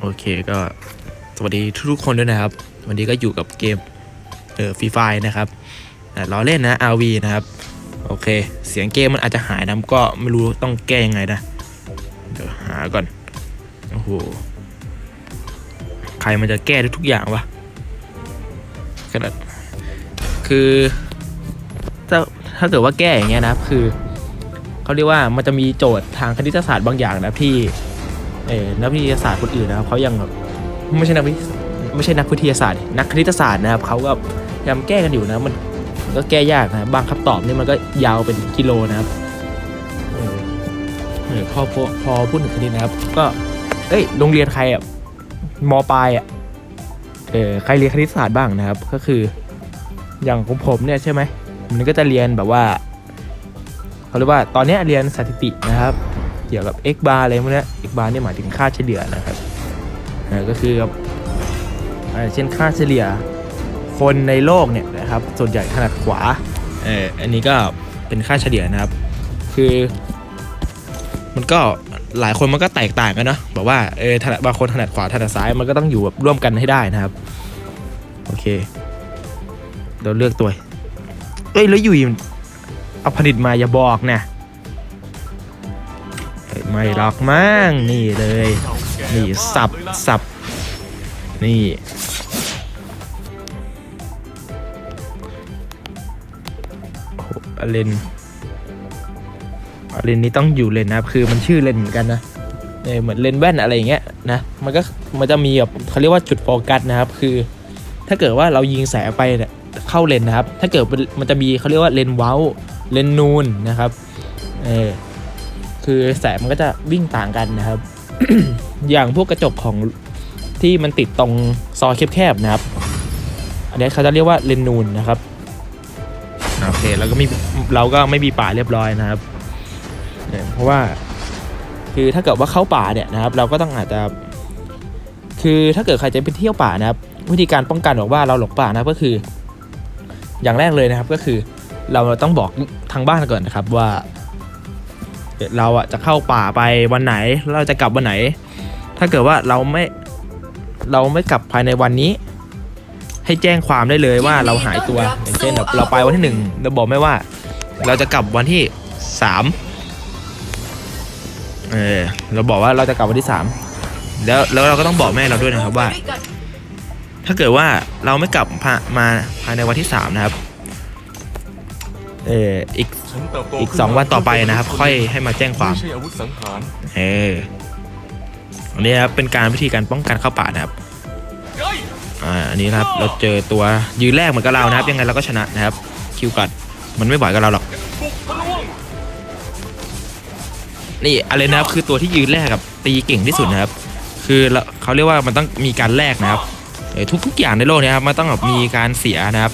โอเคก็สวัสดีทุกๆคนด้วยนะครับ วันนี้ก็อยู่กับเกมเออฟรีไฟนะครับแต่ล้อเล่นนะ RV นะครับ โอเค เสียงเกมมันอาจจะหายนะก็ไม่รู้ต้องแก้ยังไงนะ เดี๋ยวหาก่อน โอ้โห ใครมันจะแก้ได้ทุกอย่างวะขนาดคือถ้าถ้าเกิดว่าแก้อย่างเงี้ยนะครับ คือเขาเรียกว่ามันจะมีโจทย์ทางคณิตศาสตร์บางอย่างนะที่ เออนักวิทยาศาสตร์คนอื่นนะครับเขายังแบบไม่ใช่นักวิไม่ใช่นักวิทยาศาสตร์ นักคณิตศาสตร์นะครับเขาก็พยายามแก้กันอยู่นะมันก็แก้ยากนะบางคำตอบนี่มันก็ยาวเป็นกิโลนะครับเออพอพอพอพูดถึงคณิตนะครับ ก็เอ้ยโรงเรียนใครอะมปลายอะเออใครเรียนคณิตศาสตร์บ้างนะครับ ก็คือ อย่างของผมเนี่ยใช่ไหมมันก็จะเรียนแบบว่าเขาเรียกว่าตอนนี้เรียนสถิตินะครับ เกี่ยวกับ x bar อะไรพวกนี้ x bar เนี่ยหมายถึงค่าเฉลี่ยนะครับก็คือเช่นค่าเฉลี่ยคนในโลกเนี่ยนะครับ ส่วนใหญ่ถนัดขวาเอออันนี้ก็เป็นค่าเฉลี่ยนะครับ คือ มันก็หลายคนมันก็แตกต่างกันเนาะแบบว่าเออถนัดบางคนถนัดขวาถนัดซ้ายมันก็ต้องอยู่แบบร่วมกันให้ได้นะครับ โอเคเราเลือกตัวเอ้ยแล้วอยู่ดีมันเอาผลิตมาอย่าบอกนะ ไม่หรอกมั้งนี่เลย นี่สับสับนี่โอ้โหอเลนอเลนนี่ต้องอยู่เลนนะครับ คือมันชื่อเลนเหมือนกันนะเออเหมือนเลนแว่นอะไรอย่างเงี้ยนะ มันก็มันจะมีแบบเขาเรียกว่าจุดโฟกัสนะครับ คือ ถ้าเกิดว่าเรายิงแสงไปเนี่ยเข้าเลนนะครับ ถ้าเกิดมันจะมีเขาเรียกว่าเลนเว้าเลนนูนนะครับ เออ คือแสงมันก็จะวิ่งต่างกันนะครับ อย่างพวกกระจกของที่มันติดตรงซอยแคบๆนะครับ อันนี้เขาจะเรียกว่าเลนนูนนะครับโอเคแล้วก็มีเราก็ไม่มีป่าเรียบร้อยนะครับเนี่ยเพราะว่าคือถ้าเกิดว่าเข้าป่าเนี่ยนะครับ เราก็ต้องอาจจะ คือถ้าเกิดใครจะไปเที่ยวป่านะครับ วิธีการป้องกันบอกว่าเราหลงป่านะก็คือ อย่างแรกเลยนะครับก็คือ เราต้องบอกทางบ้านก่อนนะครับว่า เราอะจะเข้าป่าไปวันไหนแล้วเราจะกลับวันไหน ถ้าเกิดว่าเราไม่เราไม่กลับภายในวันนี้ ให้แจ้งความได้เลยว่าเราหายตัวอย่างเช่นแบบเราไปวันที่หนึ่งเราบอกไม่ว่า เราจะกลับวันที่สามเออเราบอกว่าเราจะกลับวันที่สามแล้วแล้วเราก็ต้องบอกแม่เราด้วยนะครับว่า ถ้าเกิดว่าเราไม่กลับพามาภายในวันที่สามนะครับเอออีก อีกสองวันต่อไปนะครับ ค่อยให้มาแจ้งความ ไม่ใช่อาวุธสังหารเอออันนี้ครับเป็นการวิธีการป้องกันเข้าป่านะครับอ่า อันนี้นะครับ เราเจอตัวยืนแรกเหมือนกับเรานะครับ ยังไงเราก็ชนะนะครับ คิวกัด มันไม่ไหวกับเราหรอกนี่อะไรนะครับ คือตัวที่ยืนแรกกับตีเก่งที่สุดนะครับ คือเราเขาเรียกว่ามันต้องมีการแลกนะครับเออทุกๆอย่างในโลกเนี้ครับมันต้องแบบมีการเสียนะครับ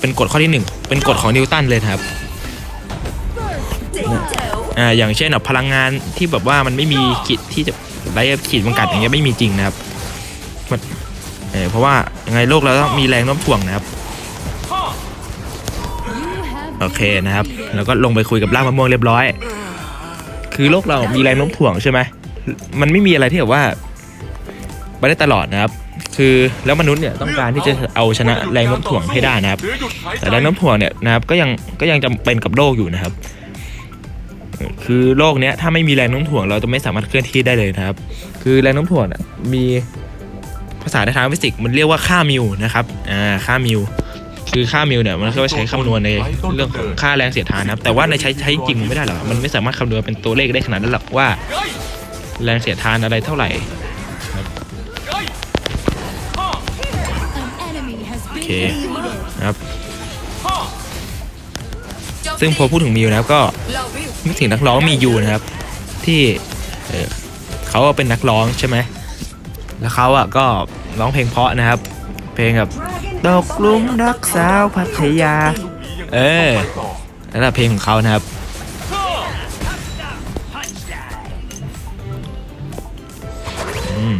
เป็นกฎข้อที่หนึ่งเป็นกฎของนิวตันเลยนะครับ อ่าอย่างเช่นแบบพลังงานที่แบบว่ามันไม่มีขีดที่จะไร้ขีดจำกัดอย่างเงี้ยไม่มีจริงนะครับมันเออเพราะว่ายังไงโลกเราต้องมีแรงโน้มถ่วงนะครับโอเคนะครับ แล้วก็ลงไปคุยกับล่างมะม่วงเรียบร้อย คือโลกเรามีแรงโน้มถ่วงใช่ไหมมันไม่มีอะไรที่แบบว่าไปได้ตลอดนะครับ คือแล้วมนุษย์เนี่ยต้องการที่จะเอาชนะแรงโน้มถ่วงให้ได้นะครับ แต่แรงโน้มถ่วงเนี่ยนะครับก็ยังก็ยังจำเป็นกับโลกอยู่นะครับ คือโลกเนี้ยถ้าไม่มีแรงโน้มถ่วงเราจะไม่สามารถเคลื่อนที่ได้เลยนะครับ คือแรงโน้มถ่วงมีภาษาในทางฟิสิกส์มันเรียกว่าค่ามิวนะครับอ่าค่ามิวคือค่ามิวเนี่ยมันก็ใช้คำนวณในเรื่องของค่าแรงเสียดทานนะครับแต่ว่าในใช้ใช้จริงไม่ได้หรอกมันไม่สามารถคำนวณเป็นตัวเลขได้ขนาดนั้นหรอกว่า แรงเสียดทานอะไรเท่าไหร่โอเคนะครับซึ่งพอพูดถึงมิวนะครับก็ นึกถึงนักร้องมียูนะครับ ที่เขาเป็นนักร้องใช่ไหมแล้วเขาอะก็ร้องเพลงเพราะนะครับ เพลงแบบตกหลุมรักสาวพัทยา เออนั่นแหละเพลงของเขานะครับอืม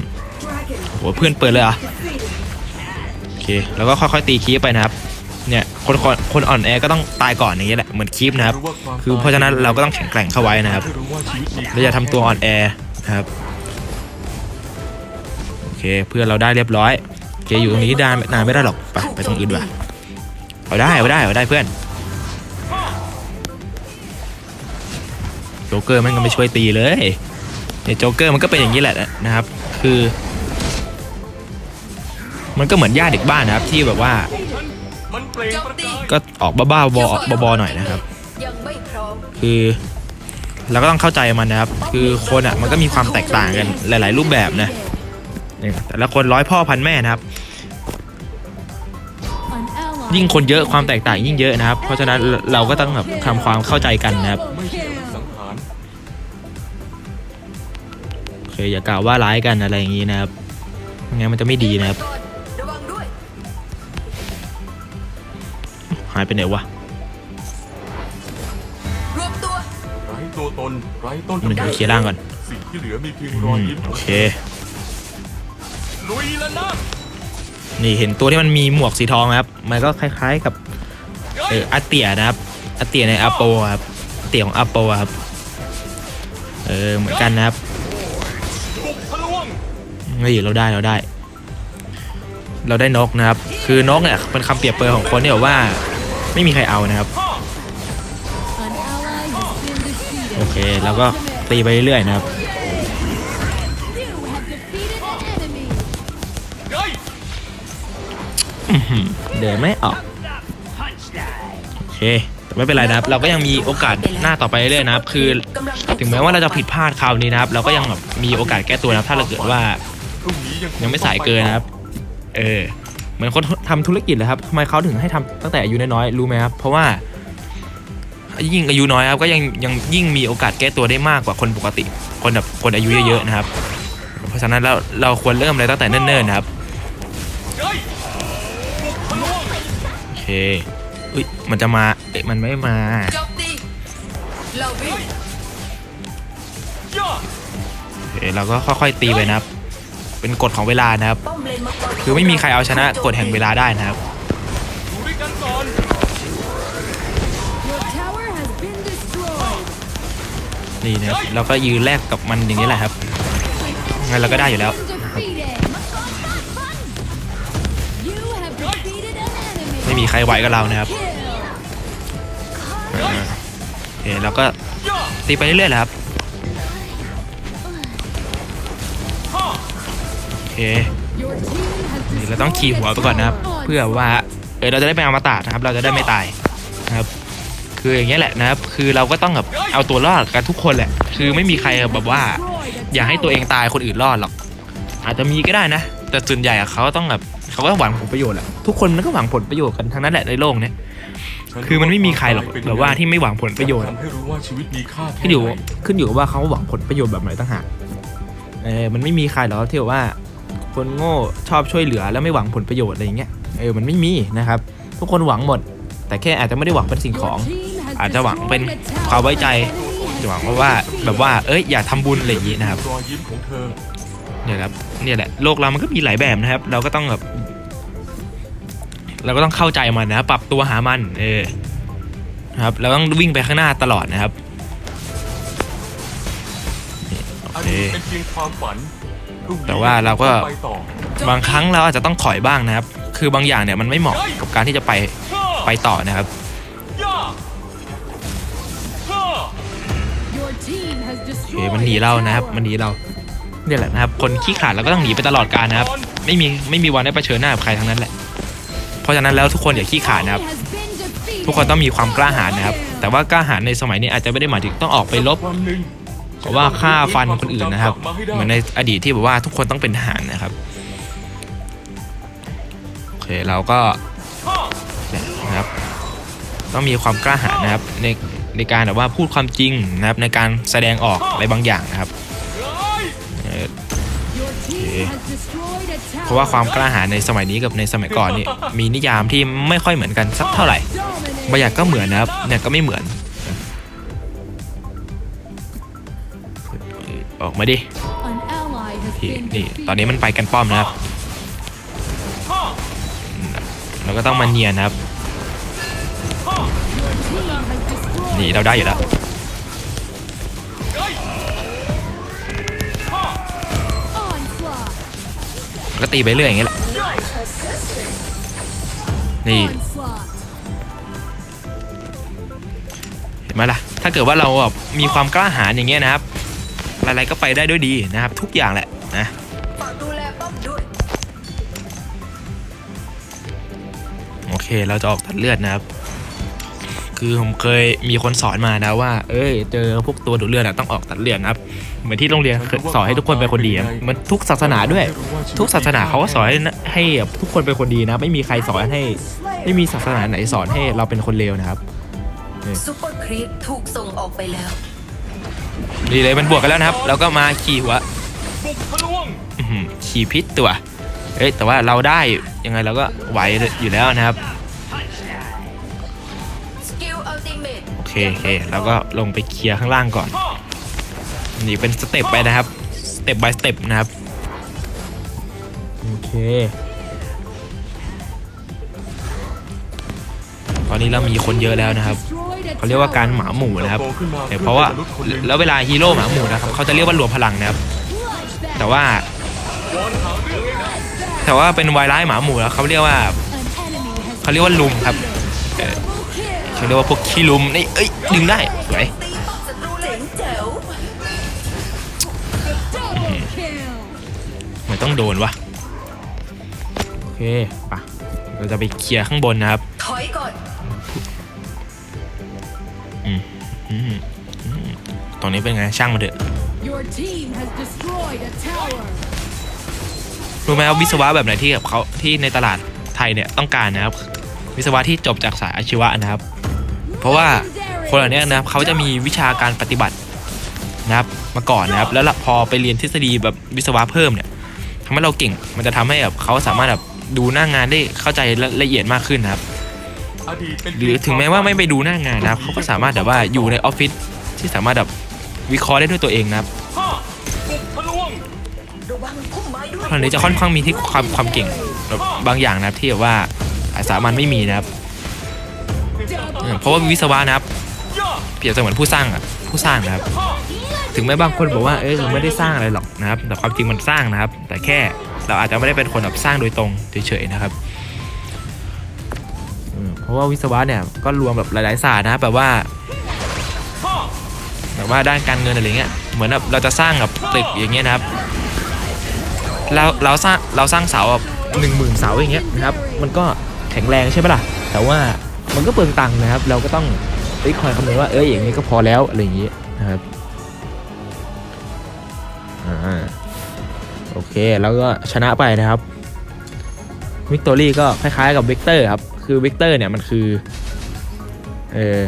โหเพื่อนเปิดเลยอะโอเค แล้วก็ค่อยๆตีคีบไปนะครับ เนี่ยคนคนคนอ่อนแอก็ต้องตายก่อนอย่างเงี้ยแหละเหมือนคีบนะครับ คือเพราะฉะนั้นเราก็ต้องแข็งแกร่งเข้าไว้นะครับไม่รู้ว่าชีวิตมีเราจะทำตัวอ่อนแอนะครับเคเพื่อนเราได้เรียบร้อยโอเคอยู่ตรงนี้นานนานไม่ได้หรอกไปไปตรงอื่นดีกว่าเอาได้เอาได้เอาได้เพื่อนโจ๊กเกอร์มันก็ไม่ช่วยตีเลยเนี่ยโจ๊กเกอร์มันก็เป็นอย่างนี้แหละนะครับ คือ มันก็เหมือนญาติเด็กบ้านนะครับที่แบบว่า มันเปล่งประกายก็ออกบ้าๆบอๆออกบอๆหน่อยนะครับ ยังไม่พร้อมคือเราก็ต้องเข้าใจมันนะครับ คือคนอะมันก็มีความแตกต่างกันหลาย ๆ รูปแบบนะเนี่ยแต่ละคนร้อยพ่อพันแม่นะครับ ยิ่งคนเยอะความแตกต่างยิ่งเยอะนะครับ เพราะฉะนั้นเราก็ต้องแบบทำความเข้าใจกันนะครับไม่ใช่สังหารโอเคอย่ากล่าวว่าร้ายกันอะไรอย่างนี้นะครับไม่งั้นมันจะไม่ดีนะครับายไปไหนวะรวมตัวไร้ตัวตนไร้ต้นมันกำเดี๋ยวเนิดเคลียร์ร่างก่อนสิ่งที่เหลือมีเพียงอืรอยมยิ้มโอเค ลุยแล้วนะนี่เห็นตัวที่มันมีหมวกสีทองนะครับ มันก็คล้ายๆกับเอออาเตียนะครับอาเตียในอาโปครับอาเตียของอาโปครับ เออเหมือนกันนะครับบุกทะลวงเฮ้ยเราได้เราได้ เราได้นกนะครับ คือนกเนี่ยเป็นคำเปรียบเปรยของคนที่แบบว่า ไม่มีใครเอานะครับ โอเคเราก็ตีไปเรื่อยๆนะครับเฮ้ยอื้อหือเดินไม่ออก โอเค แต่ไม่เป็นไรนะครับ เราก็ยังมีโอกาสหน้าต่อไปเรื่อยๆนะครับ คือถึงแม้ว่าเราจะผิดพลาดคราวนี้นะครับ เราก็ยังแบบมีโอกาสแก้ตัวนะครับ ถ้าเราเกิดว่ายังไม่สายเกินนะครับ เออ เหมือนคนทำธุรกิจเลยครับทำไมเขาถึงให้ทำตั้งแต่อายุน้อยๆรู้ไหมครับ เพราะว่า ยิ่งอายุน้อยครับก็ยังยังยิ่งมีโอกาสแก้ตัวได้มากกว่าคนปกติ คนแบบคนอายุเยอะๆนะครับ เพราะฉะนั้นเราเราควรเริ่มอะไรตั้งแต่เนิ่นๆนะครับโอเคอุ้ยมันจะมาเอ๊ะมันไม่มาโอเคเราก็ค่อยๆตีไปนะครับ เป็นกฎของเวลานะครับ คือไม่มีใครเอาชนะกฎแห่งเวลาได้นะครับอยู่ด้วยกันก่อนนี่นะเราก็ยืนแลกกับมันอย่างนี้แหละครับงั้นเราก็ได้อยู่แล้วไม่มีใครไหวกับเรานะครับโอเคเราก็ตีไปเรื่อยๆแหละครับ เคนี่เราต้องขี่หัวไปก่อนนะครับ เพื่อว่าเออเราจะได้เป็นอมาตะนะครับ เราจะได้ไม่ตายนะครับคืออย่างเงี้ยแหละนะครับ คือเราก็ต้องแบบเอาตัวรอดกันทุกคนแหละ คือไม่มีใครแบบว่า อยากให้ตัวเองตายคนอื่นรอดหรอก อาจจะมีก็ได้นะ แต่ส่วนใหญ่เขาต้องแบบเขาก็หวังผลประโยชน์แหละทุกคนมันก็หวังผลประโยชน์กันทั้งนั้นแหละในโลกเนี้ยคือมันไม่มีใครหรอกแบบว่าที่ไม่หวังผลประโยชน์ขึ้นอยู่ขึ้นอยู่กับว่าเขาหวังผลประโยชน์แบบไหนต่างหากเออมันไม่มีใครหรอกที่แบบว่า คนโง่ชอบช่วยเหลือแล้วไม่หวังผลประโยชน์อะไรอย่างเงี้ยเออมันไม่มีนะครับ ทุกคนหวังหมด แต่แค่อาจจะไม่ได้หวังเป็นสิ่งของ อาจจะหวังเป็นความไว้ใจหวังว่าแบบว่าเอ้ยอยากทำบุญอะไรอย่างงี้นะครับเนี่ยครับเนี่ยแหละโลกเรามันก็มีหลายแบบนะครับ เราก็ต้องแบบเราก็ต้องเข้าใจมันนะปรับตัวหามันเออครับเราต้องวิ่งไปข้างหน้าตลอดนะครับอันนี้เป็นเพียงความฝัน แต่ว่าเราก็ไปต่อบางครั้งเราอาจจะต้องถอยบ้างนะครับ คือบางอย่างเนี่ยมันไม่เหมาะกับการที่จะไปฮ่าไปต่อนะครับย่าฮ่าโอเคมันหนีเรานะครับ มันหนีเราเนี่ยแหละนะครับ คนขี้ขลาดเราก็ต้องหนีไปตลอดกาลนะครับ ไม่มีไม่มีวันได้เผชิญหน้ากับใครทั้งนั้นแหละ เพราะฉะนั้นแล้วทุกคนอย่าขี้ขลาดนะครับ ทุกคนต้องมีความกล้าหาญนะครับ แต่ว่ากล้าหาญในสมัยนี้อาจจะไม่ได้หมายถึงต้องออกไปลบ ว่าะว่าฆ่าฟันคนอื่นนะครับ เหมือนในอดีตที่แบบว่าทุกคนต้องเป็นทหารนะครับโอเคเราก็นะครับต้องมีความกล้าหาญนะครับในในการแบบว่าพูดความจริงนะครับในการแสดงออกอะไรบางอย่างนะครับเฮ้ยเออเพราะว่าความกล้าหาญในสมัยนี้กับในสมัยก่อนนี่มีนิยามที่ไม่ค่อยเหมือนกันสักเท่าไหร่บางอย่างก็เหมือนนะครับเนี่ยก็ไม่เหมือน ออกมาดินี่นี่ตอนนี้มันไปกันป้อมนะครับฮ่าเราก็ต้องมาเนียนนะครับฮ่านี่เราได้อยู่แล้วเฮ้ยฮ่าก็ตีไปเรื่อยอย่างเงี้ยแหละ นี่ เห็นไหมล่ะ ถ้าเกิดว่าเราแบบมีความกล้าหาญอย่างเงี้ยนะครับ อะไรๆก็ไปได้ด้วยดีนะครับ ทุกอย่างแหละนะฝากดูแลป้อมด้วยโอเคเราจะออกตัดเลือดนะครับ คือผมเคยมีคนสอนมานะว่า เอ้ยเจอพวกตัวดูดเลือดอะต้องออกตัดเลือดนะครับ เหมือนที่โรงเรียนเคยสอนให้ทุกคนเป็นคนดีอะเหมือนทุกศาสนาด้วย ทุกศาสนาเขาก็สอนให้นะให้แบบทุกคนเป็นคนดีนะ ไม่มีใครสอนให้ ไม่มีศาสนาไหนสอนให้เราเป็นคนเลวนะครับซูเปอร์ครีปถูกส่งออกไปแล้ว ดีเลยมันบวกกันแล้วนะครับแล้วก็มาขี่หัวบุกทะลวงอื้อหือขี่พิษตัวเอ้ยแต่ว่าเราได้ยังไงเราก็ไหวอยู่แล้วนะครับสกิลอัลติเมทโอเคโอเคเราก็ลงไปเคลียร์ข้างล่างก่อนนี่เป็นสเต็ปไปนะครับสเต็ป by สเต็ปนะครับโอเคตอนนี้เรามีคนเยอะแล้วนะครับ เขาเรียกว่าการหมาหมู่นะครับแต่เพราะว่าแล้วเวลาฮีโร่หมาหมู่นะครับเขาจะเรียกว่ารวมพลังนะครับ แต่ว่า แต่ว่าเป็นวายร้ายหมาหมู่แล้วเขาเรียกว่าเขาเรียกว่าลุมครับเออเขาเรียกว่าพวกขี้ลุมนี่เอ้ยดึงได้สวยตีป้อมศัตรูเจ๋งแจ๋วมันต้องโดนวะโอเคปะเราจะไปเคลียร์ข้างบนนะครับถอยก่อน ตรงนี้เป็นไงช่างมาเถอะ Your team has destroyed a tower. รู้ไหมว่าวิศวะแบบไหนที่กับเขาที่ในตลาดไทยเนี่ยต้องการนะครับ วิศวะที่จบจากสายอาชีวะนะครับ เพราะว่าคนเหล่านี้นะครับเขาจะมีวิชาการปฏิบัตินะครับมาก่อนนะครับ แล้วพอไปเรียนทฤษฎีแบบวิศวะเพิ่มเนี่ยทำให้เราเก่งมันจะทำให้แบบเขาสามารถแบบดูหน้างานได้เข้าใจละละเอียดมากขึ้นนะครับอดีตเป็นหรือถึงแม้ว่าไม่ไปดูหน้างานนะครับเขาก็สามารถแบบว่าอยู่ในออฟฟิศที่สามารถแบบ วิเคราะห์ได้ด้วยตัวเองนะครับห้าบุกทะลวงระวังพุ่มไม้ด้วยคนนี้จะค่อนข้างมีที่ความความเก่งแบบบางอย่างนะครับที่แบบว่าสามัญไม่มีนะครับ เพราะว่าวิศวะนะครับ เปรียบเสมือนผู้สร้างอะผู้สร้างนะครับ ถึงแม้บางคนบอกว่าเอ้ยเราไม่ได้สร้างอะไรหรอกนะครับ แต่ความจริงมันสร้างนะครับ แต่แค่เราอาจจะไม่ได้เป็นคนแบบสร้างโดยตรงเฉยๆนะครับเพราะว่าวิศวะเนี่ยก็รวมแบบหลายๆศาสตร์นะแบบว่า แบบว่าด้านการเงินอะไรเงี้ยเหมือนแบบเราจะสร้างแบบตึกอย่างเงี้ยนะครับเราเราสร้างเราสร้างเสาแบบหนึ่งหมื่นเสาอย่างเงี้ยนะครับมันก็แข็งแรงใช่ไหมล่ะ แต่ว่ามันก็เปลืองตังค์นะครับ เราก็ต้องเอ้ยคอยคำนวณว่าเอ้ยอย่างนี้ก็พอแล้วอะไรอย่างงี้นะครับอ่าโอเคแล้วก็ชนะไปนะครับวิกตอรี่ก็คล้ายๆกับวิกเตอร์ครับ คือวิกเตอร์เนี่ยมันคือเออ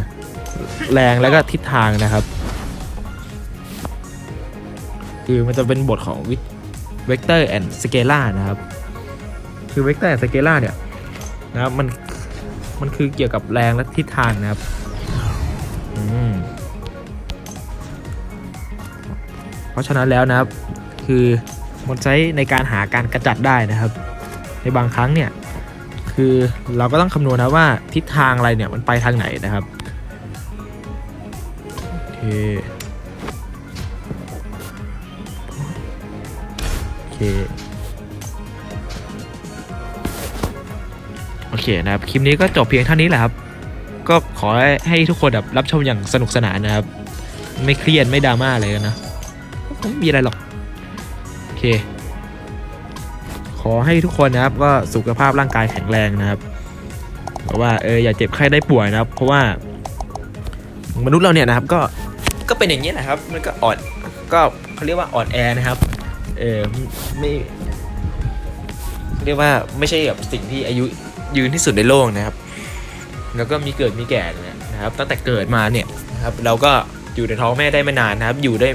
แรงแล้วก็ทิศทางนะครับ คือมันจะเป็นบทของวิเวกเตอร์แอนด์สเกล่านะครับ คือเวกเตอร์แอนด์สเกล่าเนี่ยนะครับมันมันคือเกี่ยวกับแรงและทิศทางนะครับอืมเพราะฉะนั้นแล้วนะครับ คือมันใช้ในการหาการกระจัดได้นะครับ ในบางครั้งเนี่ยคือเราก็ต้องคำนวณนะว่าทิศทางอะไรเนี่ยมันไปทางไหนนะครับโอเค เคโอเคนะครับ คลิปนี้ก็จบเพียงเท่านี้แหละครับ ก็ขอให้ทุกคนแบบรับชมอย่างสนุกสนานนะครับ ไม่เครียดไม่ดราม่าอะไรกันนะไม่มีอะไรหรอก โอเค ขอให้ทุกคนนะครับก็สุขภาพร่างกายแข็งแรงนะครับเพราะว่าเอออย่าเจ็บไข้ได้ป่วยนะครับ เพราะว่ามนุษย์เราเนี่ยนะครับก็ก็เป็นอย่างนี้แหละครับ มันก็อ่อนก็เขาเรียกว่าอ่อนแอนะครับ เออไม่เรียกว่าไม่ใช่แบบสิ่งที่อายุยืนที่สุดในโลกนะครับ แล้วก็มีเกิดมีแก่เนี่ยนะครับ ตั้งแต่เกิดมาเนี่ยนะครับ เราก็อยู่ในท้องแม่ได้ไม่นานนะครับ อยู่ได้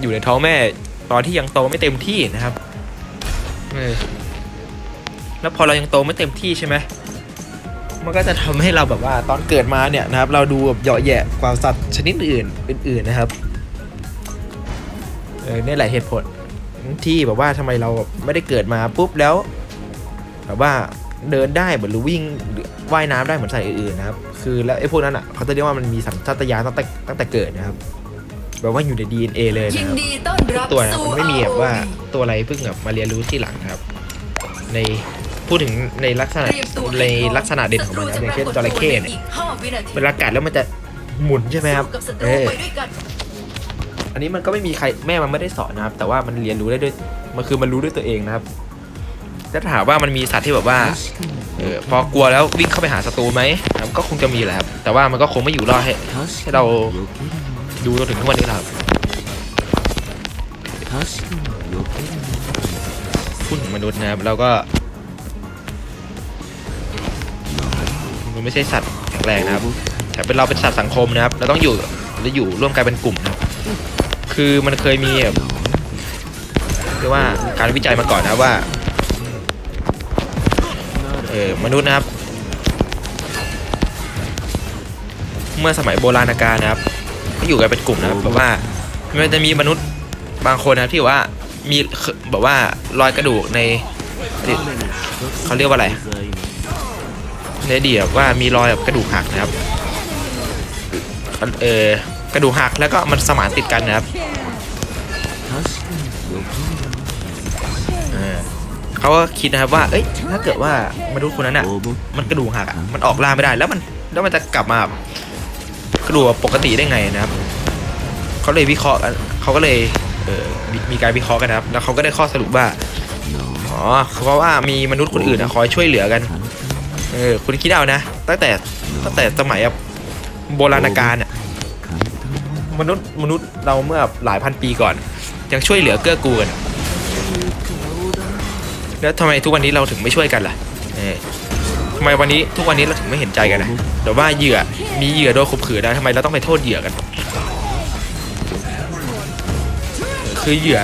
อยู่ในท้องแม่ตอนที่ยังโตไม่เต็มที่นะครับแล้วพอเรายังโตไม่เต็มที่ใช่ไหมมันก็จะทำให้เราแบบว่าตอนเกิดมาเนี่ยนะครับ เราดูแบบเหยาะแหยะกว่าสัตว์ชนิดอื่นอื่น ๆนะครับ เออนี่แหละเหตุผล ที่แบบว่าทำไมเราไม่ได้เกิดมาปุ๊บแล้วแบบว่าเดินได้เหมือนหรือวิ่งหรือว่ายน้ำได้เหมือนสัตว์อื่นๆนะครับ คือแล้วไอ้พวกนั้นอะเขาจะเรียกว่ามันมีสัญชาตญาณตั้งแต่ตั้งแต่เกิดนะครับแบบว่าอยู่ใน DNA เลยนะครับดีต้อนรับตัวนะมันไม่มีแบบว่าตัวอะไรเพิ่งแบบมาเรียนรู้ที่หลังครับ ในพูดถึงในลักษณะในลักษณะเด่นของมันนะอย่างเช่นจระเข้เนี่ยอีกห้าวินาเวลากัดแล้วมันจะหมุนใช่ไหมครับเออ อันนี้มันก็ไม่มีใครแม่มันไม่ได้สอนนะครับ แต่ว่ามันเรียนรู้ได้ด้วยมันคือมันรู้ด้วยตัวเองนะครับถ้าถามว่ามันมีสัตว์ที่แบบว่าเออพอกลัวแล้ววิ่งเข้าไปหาศัตรูไหมก็คงจะมีแหละครับแต่ว่ามันก็คงไม่อยู่รอดให้ให้เราดูจนถึงทุกวันนี้ครับพูดถึงมนุษย์นะครับเราก็มันไม่ใช่สัตว์แข็งแรงนะครับแต่เป็นเราเป็นสัตว์สังคมนะครับ เราต้องอยู่เราอยู่ร่วมกันเป็นกลุ่มนะครับ คือมันเคยมีแบบเรียกว่าการวิจัยมาก่อนนะว่าเออมนุษย์นะครับ เมื่อสมัยโบราณกาลนะครับก็อยู่กันเป็นกลุ่มนะครับแบบว่ามันจะมีมนุษย์บางคนนะที่ว่ามีแบบว่ารอยกระดูกในเขาเรียกว่าอะไรในอดีตแบบว่ามีรอยแบบกระดูกหักนะครับเออ กระดูกหักแล้วก็มันสมานติดกันนะครับเขาก็คิดนะครับว่า เอ้ย ถ้าเกิดว่ามนุษย์คนนั้นอะ มันกระดูกหักอะ มันออกล่าไม่ได้ แล้วมัน แล้วมันจะกลับมากระดูกปกติได้ไงนะครับ เขาเลยวิเคราะห์เขาก็เลยเออมีมีการวิเคราะห์กันนะครับ แล้วเขาก็ได้ข้อสรุปว่า อ๋อ เพราะว่ามีมนุษย์คนอื่นอะคอยช่วยเหลือกัน เออ คุณคิดเอานะ ตั้งแต่ ตั้งแต่สมัยโบราณกาลอะ มนุษย์มนุษย์เราเมื่อหลายพันปีก่อน ยังช่วยเหลือเกื้อกูลกันแล้วทำไมทุกวันนี้เราถึงไม่ช่วยกันล่ะทำไมวันนี้ทุกวันนี้เราถึงไม่เห็นใจกันนะแต่ว่าเหยื่อมีเหยื่อโดนข่มขืนนะทำไมเราต้องไปโทษเหยื่อกัน คือเหยื่อ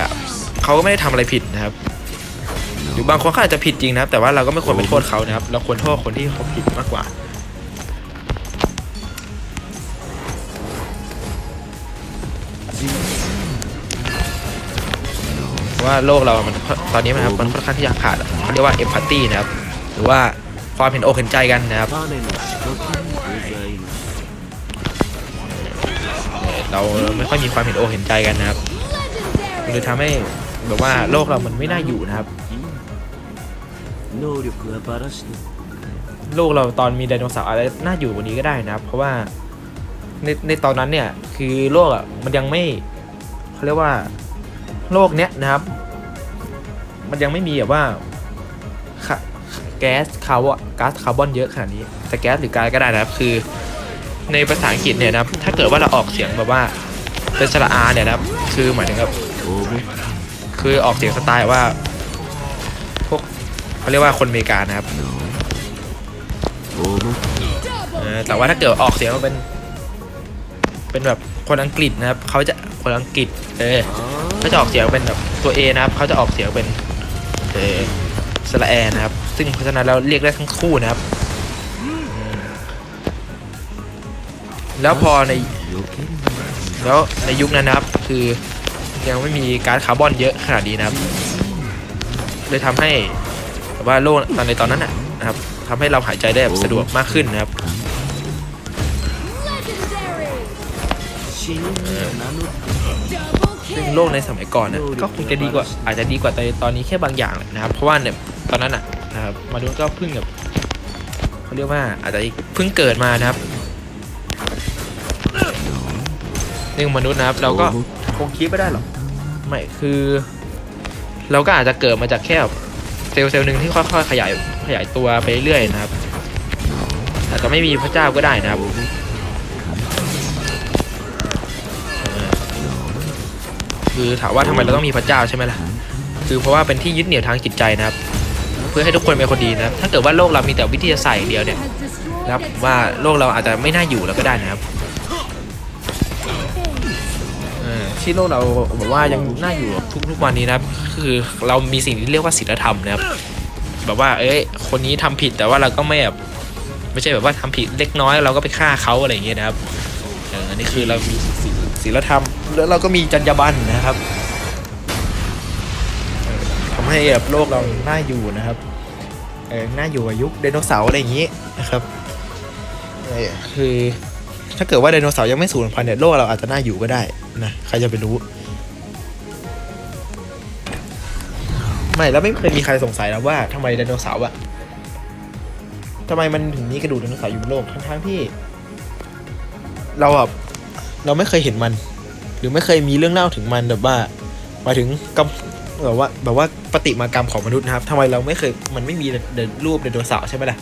เขาก็ไม่ได้ทำอะไรผิดนะครับหรือบางคนเขาอาจจะผิดจริงนะครับ แต่ว่าเราก็ไม่ควรไปโทษเขานะครับ เราควรโทษคนที่เขาผิดมากกว่า ว่าโลกเรามันตอนนี้นะครับมันค่อนข้างที่จะขาดเรียกว่าเอมพัตตี้นะครับหรือว่าความเห็นอกเห็นใจกันนะครับเราไม่ค่อยมีความเห็นอกเห็นใจกันนะครับหรือทำให้แบบว่าโลกเรามันไม่น่าอยู่นะครับโลกเราตอนมีไดโนเสาร์อะไรน่าอยู่กว่านี้ก็ได้นะครับ เพราะว่าในในตอนนั้นเนี่ยคือโลกอะมันยังไม่เขาเรียกว่า โลกเนี้ยนะครับ มันยังไม่มีแบบว่าค่ะแก๊สคาร์บอนก๊าซคาร์บอนเยอะขนาดนี้แต่แก๊สหรือก๊าซก็ได้นะครับ คือ ในภาษาอังกฤษเนี่ยนะครับ ถ้าเกิดว่าเราออกเสียงแบบว่าเป็นสระอาเนี่ยนะครับ คือหมายถึงแบบคือออกเสียงสไตล์ว่า พวกเขาเรียกว่าคนอเมริกานะครับเออแต่ว่าถ้าเกิดออกเสียงมาเป็น เป็นแบบ คนอังกฤษนะครับเขาจะคนอังกฤษเออเขาจะออกเสียงเป็นแบบตัว A นะครับเขาจะออกเสียงเป็นเออสระแอนะครับ ซึ่งเพราะฉะนั้นเราเรียกได้ทั้งคู่นะครับอืมแล้วพอในแล้วในยุคนั้นนะครับ คือยังไม่มีก๊าซคาร์บอนเยอะขนาดนี้นะครับ เลยทำให้แบบว่าโลกตอนในตอนนั้นนะนะครับทำให้เราหายใจได้แบบสะดวกมากขึ้นนะครับ ซึ่งโลกในสมัยก่อนนะก็คงจะดีกว่าอาจจะดีกว่าในตอนนี้แค่บางอย่างแหละนะครับ เพราะว่าเนี่ยตอนนั้นอะนะครับมนุษย์ก็เพิ่งแบบเขาเรียกว่าอาจจะเพิ่งเกิดมานะครับซึ่งมนุษย์นะครับ เราก็คงคิดไม่ได้หรอกไม่คือ เราก็อาจจะเกิดมาจากแค่แบบเซลล์เซลล์หนึ่งที่ค่อยๆขยายขยายตัวไปเรื่อยๆนะครับอาจจะไม่มีพระเจ้าก็ได้นะครับ คือถามว่าทำไมเราต้องมีพระเจ้าใช่ไหมล่ะคือเพราะว่าเป็นที่ยึดเหนี่ยวทางจิตใจนะครับ เพื่อให้ทุกคนเป็นคนดีนะถ้าเกิดว่าโลกเรามีแต่วิทยาศาสตร์เดียวเนี่ยครับว่าโลกเราอาจจะไม่น่าอยู่แล้วก็ได้นะครับที่โลกเราแบบว่ายังน่าอยู่ทุกทุกวันนี้นะครับ คือเรามีสิ่งที่เรียกว่าศีลธรรมนะครับแบบว่า เอ้ย คนนี้ทำผิดแต่ว่าเราก็ไม่แบบไม่ใช่แบบว่าทำผิดเล็กน้อยเราก็ไปฆ่าเขาอะไรอย่างเงี้ยนะครับเอออันนี้คือเรามีศีล ศีลธรรม แล้วเราก็มีจรรยาบรรณนะครับเออทำให้แบบโลกเราน่าอยู่นะครับเออน่าอยู่กว่ายุคไดโนเสาร์อะไรอย่างงี้นะครับเออคือถ้าเกิดว่าไดโนเสาร์ยังไม่สูญพันธุ์เนี่ยโลกเราอาจจะน่าอยู่ก็ได้นะใครจะไปรู้ ไม่แล้วไม่เคยมีใครสงสัยนะว่าทำไมไดโนเสาร์อะทำไมมันถึงมีกระดูกไดโนเสาร์อยู่บนโลกทั้งๆที่ เราแบบ เราไม่เคยเห็นมัน หรือไม่เคยมีเรื่องเล่าถึงมันแบบว่าหมายถึงกำแบบว่าแบบว่าปฏิมากรรมของมนุษย์นะครับทำไมเราไม่เคยมันไม่มีเดินรูปไดโนเสาร์ใช่ไหมล่ะ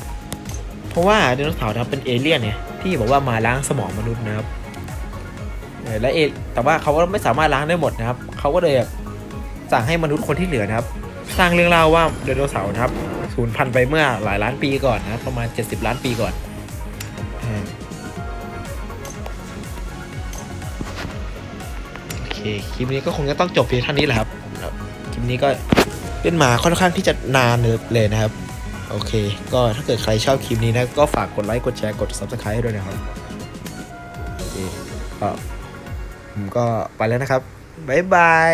เพราะว่าไดโนเสาร์นะครับเป็นเอเลี่ยนเนี่ยที่บอกว่ามาล้างสมองมนุษย์นะครับและเอแต่ว่าเขาก็ไม่สามารถล้างได้หมดนะครับเขาก็เลยสั่งให้มนุษย์คนที่เหลือนะครับ สร้างเรื่องเล่าว่าไดโนเสาร์นะครับสูญพันธุ์ไปเมื่อหลายล้านปีก่อนนะครับประมาณ 70 ล้านปีก่อน คคลิปนี้ก็คงจะต้องจบเพียงเท่านี้แหละครับคลิปนี้ก็เป็นมาค่อนข้างที่จะนานเลยนะครับ โอเค ก็ถ้าเกิดใครชอบคลิปนี้นะก็ฝากกดไลค์กดแชร์กด subscribe ให้ด้วยนะครับโอเคก็ผมก็ไปแล้วนะครับบ๊ายบาย